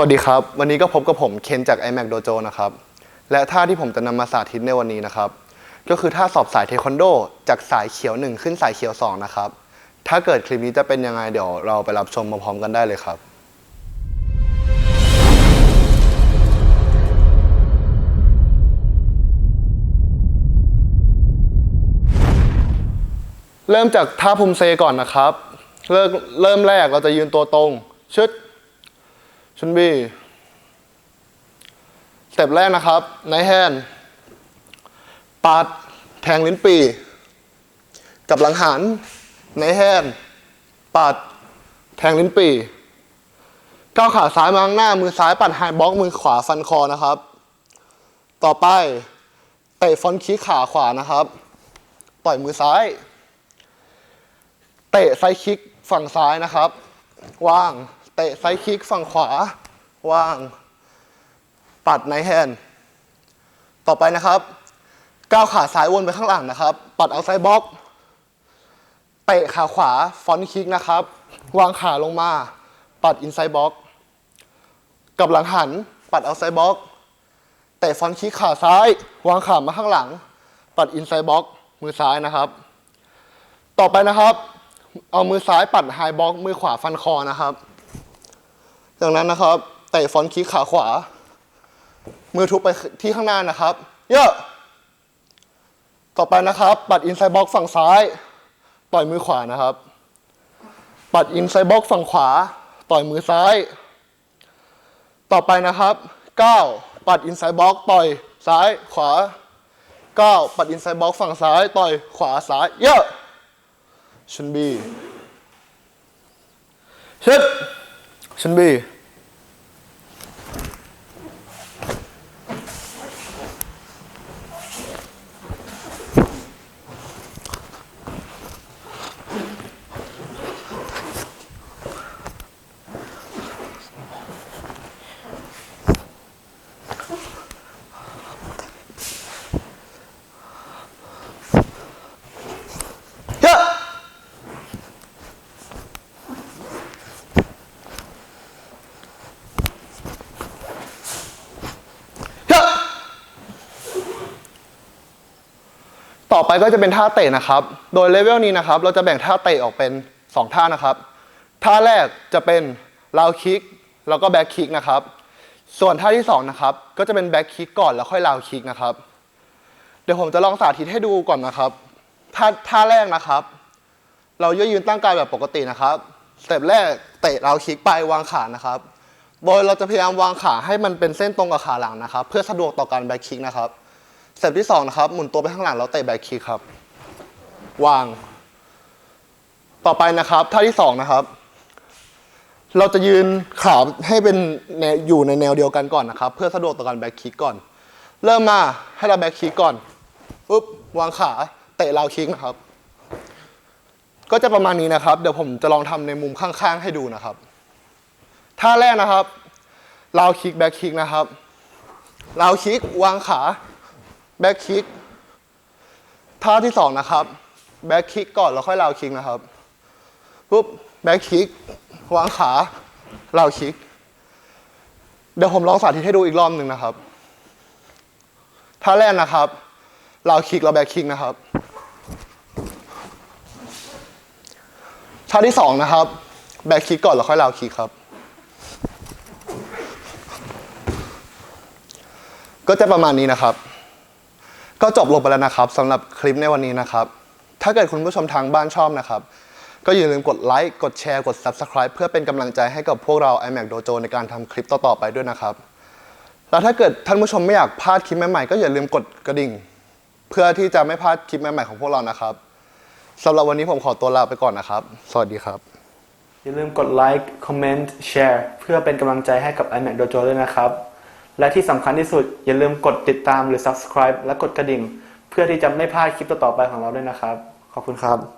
สวัสดีครับ วันนี้ก็พบกับผมเคนจาก iMac Dojo นะครับ และท่าที่ผมจะนำมาสาธิตในวันนี้นะครับ ก็คือท่าสอบสายเทควันโด จากสายเขียว 1 ขึ้นสายเขียว 2 นะครับ ถ้าเกิดคลิปนี้จะเป็นยังไงเดี๋ยวเราไปรับชมมาพร้อมกันได้เลยครับ เริ่มจากท่าพุมเซก่อนนะครับ เริ่มเริ่มแรกเราจะยืนตัวตรง ชึด ชุนบีสเต็ปแรกนะครับในแฮนด์ปัดแทงลิ้นปีกับหลังหันในแฮนด์ปัดแทงลิ้นปีก้าวขาซ้ายมาข้างหน้า มือซ้ายปัดไฮบล็อกมือขวาฟันคอนะครับ ต่อไปเตะฟอนคิกขาขวานะครับ ต่อยมือซ้าย เตะไซคิกฝั่งซ้ายนะครับ ว่าง เตะไซด์คิกฝั่งขวา ว่าง ปัดในแฮนด์ต่อไปนะครับก้าวขาซ้ายวนไปข้างหลังนะครับ ปัดเอาไซด์บล็อก เตะขาขวาฟอนต์คิกนะครับ วางขาลงมา ปัดอินไซด์บล็อก กับหลังหัน ปัดเอาไซด์บล็อก เตะฟอนต์คิกขาซ้าย วางขามาข้างหลัง ปัดอินไซด์บล็อก มือซ้ายนะครับ ต่อไปนะครับ เอามือซ้ายปัดไฮบล็อก มือขวาฟันคอนะครับ จากนั้นนะครับเตะฟอนต์คิกขาขวา มือทุบไปที่ข้างหน้านะครับ เยอะ ต่อไปนะครับ ปัดอินไซด์บล็อกฝั่งซ้าย ต่อยมือขวานะครับ ปัดอินไซด์บล็อกฝั่งขวา ต่อยมือซ้าย ต่อไปนะครับก้าปัดอินไซด์บล็อกต่อยซ้ายขวาก้าปัดอินไซด์บล็อกฝั่งซ้าย ต่อยขวาซ้าย เยอะชุนบีชิ ดชุ ต่อไปก็จะเป็นท่าเตะนะครับ โดยเลเวลนี้นะครับ เราจะแบ่งท่าเตะออกเป็น 2 ท่านะครับ ท่าแรกจะเป็นลาวคิกแล้วก็แบ็คคิกนะครับ ส่วนท่าที่2นะครับ ก็จะเป็นแบ็คคิกก่อนแล้วค่อยลาวคิกนะครับ เดี๋ยวผมจะลองสาธิตให้ดูก่อนนะครับ ท่าท่าแรกนะครับ เรายืนตั้งกายแบบปกตินะครับ สเต็ปแรกเตะเราคลิกไปวางขานะครับ โดยเราจะพยายามวางขาให้มันเป็นเส้นตรงกับขาหลังนะครับ เพื่อสะดวกต่อการแบ็คคิกนะครับ สเต็ปที่สองนะครับหมุนตัวไปข้างหลังแล้วเตะแบ็คคิกครับ วาง ต่อไปนะครับท่าที่สองนะครับ เราจะยืนขาให้เป็นแนวอยู่ในแนวเดียวกันก่อนนะครับ เพื่อสะดวกต่อการแบ็คคิกก่อน เริ่มมาให้เราแบ็คคิกก่อนปุ๊บวางขาเตะราคิกนะครับ ก็จะประมาณนี้นะครับ เดี๋ยวผมจะลองทำในมุมข้างๆให้ดูนะครับท่าแรกนะครับลาวคิกแบ็คคิกนะครับลาวคิกวางขา แบ็คคิกท่าที่สองนะครับแบ็คคิกก่อนแล้วค่อยลาวคิกนะครับปุ๊บแบ็คคิกวางขาลาวคิก เดี๋ยวผมลองสาธิตให้ดูอีกรอบหนึ่งนะครับท่าแรกนะครับลาวคิกแล้วแบ็คคิกนะครับท่าที่สองนะครับแบ็คคิกก่อนแล้วค่อยลาวคิกครับ ก็จะประมาณนี้นะครับ ก็จบลงไปแล้วนะครับสำหรับคลิปในวันนี้นะครับ ถ้าเกิดคุณผู้ชมทางบ้านชอบนะครับ ก็อย่าลืมกดไลค์ กดแชร์ กด Subscribe เพื่อเป็นกำลังใจให้กับพวกเรา iMac Dojo ในการทำคลิปต่อๆไปด้วยนะครับ แล้วถ้าเกิดท่านผู้ชมไม่อยากพลาดคลิปใหม่ๆ ก็อย่าลืมกดกระดิ่ง เพื่อที่จะไม่พลาดคลิปใหม่ๆของพวกเรานะครับสำหรับวันนี้ผมขอตัวลาไปก่อนนะครับ สวัสดีครับ อย่าลืมกดไลค์ คอมเมนต์ แชร์ เพื่อเป็นกำลังใจให้กับ iMac Dojo ด้วยนะครับ และที่สำคัญที่สุดอย่าลืมกดติดตามหรือ subscribe และกดกระดิ่ง เพื่อที่จะไม่พลาดคลิปต่อๆไปของเราด้วยนะครับ ขอบคุณครับ